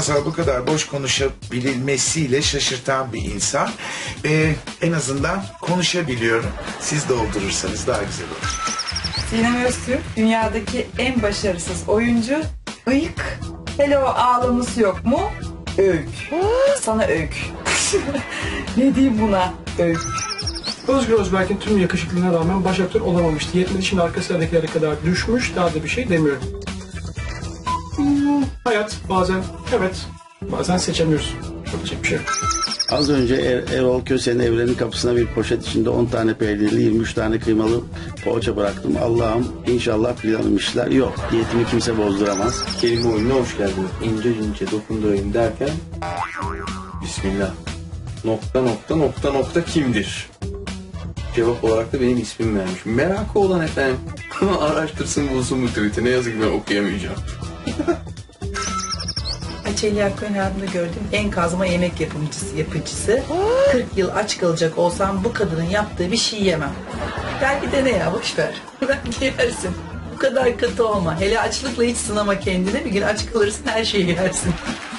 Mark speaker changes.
Speaker 1: Hazal bu kadar boş konuşabilmesiyle şaşırtan bir insan. Ee, en azından konuşabiliyorum. Siz doldurursanız daha güzel olur.
Speaker 2: Sinem Öztürk dünyadaki en başarısız oyuncu. Iyık. Hele o ağlaması yok mu? Öykü. Sana öykü. ne diyeyim buna? Öykü.
Speaker 3: Özgür Özberk'in tüm yakışıklılığına rağmen baş aktör olamamıştı. Yetmedi şimdi arka sıradakilere kadar düşmüş. Daha da bir şey demiyorum. Hayat bazen evet bazen seçemiyoruz. Yapacak bir şey.
Speaker 4: Az önce er Erol Köse'nin evrenin kapısına bir poşet içinde 10 tane peynirli 23 tane kıymalı poğaça bıraktım. Allah'ım inşallah planım işler. Yok diyetimi kimse bozduramaz.
Speaker 5: kelime oyununa hoş geldiniz. İnce ince dokundurayım derken Bismillah. Nokta nokta nokta nokta kimdir? Cevap olarak da benim ismim vermiş. Merakı olan efendim. Araştırsın bulsun bu tweet'i. Ne yazık ki ben okuyamayacağım.
Speaker 6: Açeli Akkoy'un hayatımda gördüğüm en kazma yemek yapımcısı, yapıcısı. 40 yıl aç kalacak olsam bu kadının yaptığı bir şey yemem. Belki de ne ya boş ver. Belki yersin. Bu kadar katı olma. Hele açlıkla hiç sınama kendini. Bir gün aç kalırsın her şeyi yersin.